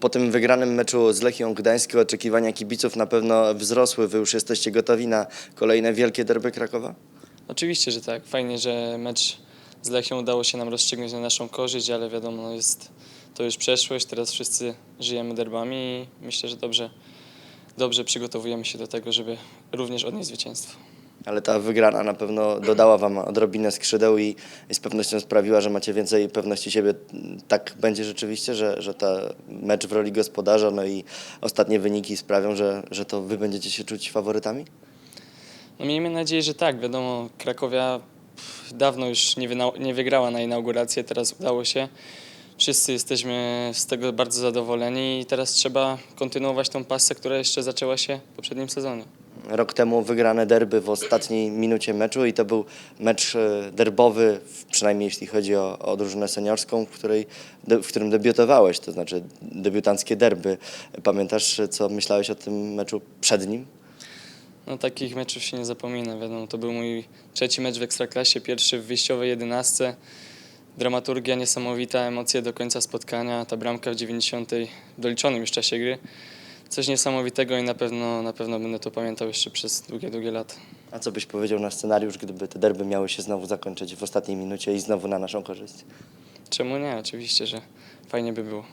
Po tym wygranym meczu z Lechią Gdańsk oczekiwania kibiców na pewno wzrosły. Wy już jesteście gotowi na kolejne wielkie derby Krakowa? Oczywiście, że tak. Fajnie, że mecz z Lechią udało się nam rozstrzygnąć na naszą korzyść, ale wiadomo, no jest to już przeszłość. Teraz wszyscy żyjemy derbami i myślę, że dobrze, dobrze przygotowujemy się do tego, żeby również odnieść zwycięstwo. Ale ta wygrana na pewno dodała wam odrobinę skrzydeł i, i z pewnością sprawiła, że macie więcej pewności siebie. Tak będzie rzeczywiście, że, że ta mecz w roli gospodarza, no i ostatnie wyniki sprawią, że, że to wy będziecie się czuć faworytami? No miejmy nadzieję, że tak. Wiadomo, Krakowia dawno już nie, nie wygrała na inaugurację, teraz udało się. Wszyscy jesteśmy z tego bardzo zadowoleni i teraz trzeba kontynuować tą pasę, która jeszcze zaczęła się w poprzednim sezonie. Rok temu wygrane derby w ostatniej minucie meczu i to był mecz e, derbowy, przynajmniej jeśli chodzi o, o drużynę seniorską, w, której, w którym debiutowałeś, to znaczy debiutanckie derby. Pamiętasz, co myślałeś o tym meczu przed nim? No takich meczów się nie zapomina, wiadomo, to był mój trzeci mecz w Ekstraklasie, pierwszy w wyjściowej jedenastce. Dramaturgia niesamowita, emocje do końca spotkania, ta bramka w 90 w doliczonym już czasie gry. Coś niesamowitego i na pewno, na pewno będę to pamiętał jeszcze przez długie, długie lata. A co byś powiedział na scenariusz, gdyby te derby miały się znowu zakończyć w ostatniej minucie i znowu na naszą korzyść? Czemu nie? Oczywiście, że fajnie by było.